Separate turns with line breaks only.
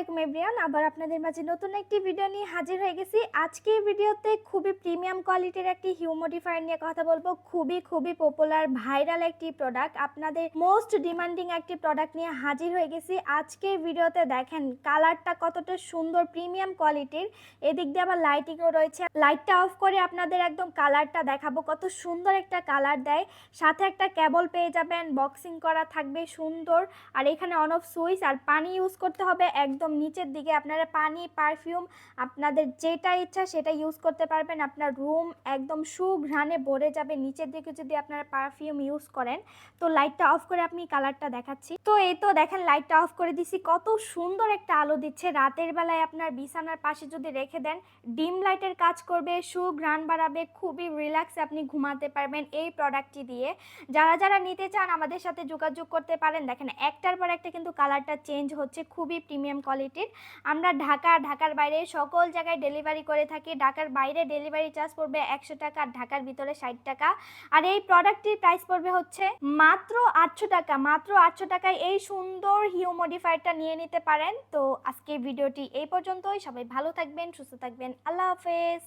আলাইকুম এভরিওয়ান আবার আপনাদের মাঝে নতুন একটি ভিডিও নিয়ে হাজির হয়ে গেছি। আজকে এই ভিডিওতে খুবই প্রিমিয়াম কোয়ালিটির একটি হিউমোডিফায়ার নিয়ে কথা বলব। খুবই খুবই পপুলার ভাইরাল একটি প্রোডাক্ট আপনাদের মোস্ট ডিমান্ডিং একটি প্রোডাক্ট নিয়ে হাজির হয়ে গেছি। আজকের ভিডিওতে দেখেন কালারটা কতটা সুন্দর প্রিমিয়াম কোয়ালিটির এদিক দিয়ে আবার লাইটিংও রয়েছে। লাইটটা অফ করে আপনাদের একদম কালারটা দেখাবো। কত সুন্দর একটা কালার দেয়। সাথে একটা কেবল পেয়ে যাবেন। বক্সিং করা থাকবে, সুন্দর। আর এখানে অন অফ সুইচ আর পানি ইউজ করতে হবে। একদম নিচের দিকে আপনারা পানি পারফিউম আপনাদের যেটা ইচ্ছা সেটা ইউজ করতে পারবেন। আপনার রুম একদম সুঘ্রাণে ভরে যাবে। নিচের দিকে যদি আপনারা পারফিউম ইউজ করেন, তো লাইটটা অফ করে আপনি কালারটা দেখাচ্ছি। তো এই তো দেখেন লাইটটা অফ করে দিছি। কত সুন্দর একটা আলো দিচ্ছে। রাতের বেলায় আপনার বিছানার পাশে যদি রেখে দেন, ডিম লাইটের কাজ করবে, সুঘ্রাণ বাড়াবে, খুবই রিল্যাক্সে আপনি ঘুমাতে পারবেন এই প্রোডাক্টটি দিয়ে। যারা যারা নিতে চান আমাদের সাথে যোগাযোগ করতে পারেন। দেখেন একটার পর একটা কিন্তু কালারটা চেঞ্জ হচ্ছে। খুবই প্রিমিয়াম কোয়ালিটির আমরা ঢাকা, ঢাকার বাইরে সকল জায়গায় ডেলিভারি করে থাকি। ঢাকার বাইরে ডেলিভারি চার্জ পড়বে একশো টাকা আর ঢাকার ভিতরে ষাট টাকা। আর এই প্রোডাক্টটির প্রাইস পড়বে হচ্ছে মাত্র আটশো টাকা। মাত্র আটশো টাকায় এই সুন্দর হিউমোডিফায়ারটা নিয়ে নিতে পারেন। তো আজকে ভিডিওটি এই পর্যন্তই। সবাই ভালো থাকবেন, সুস্থ থাকবেন। আল্লাহ হাফেজ।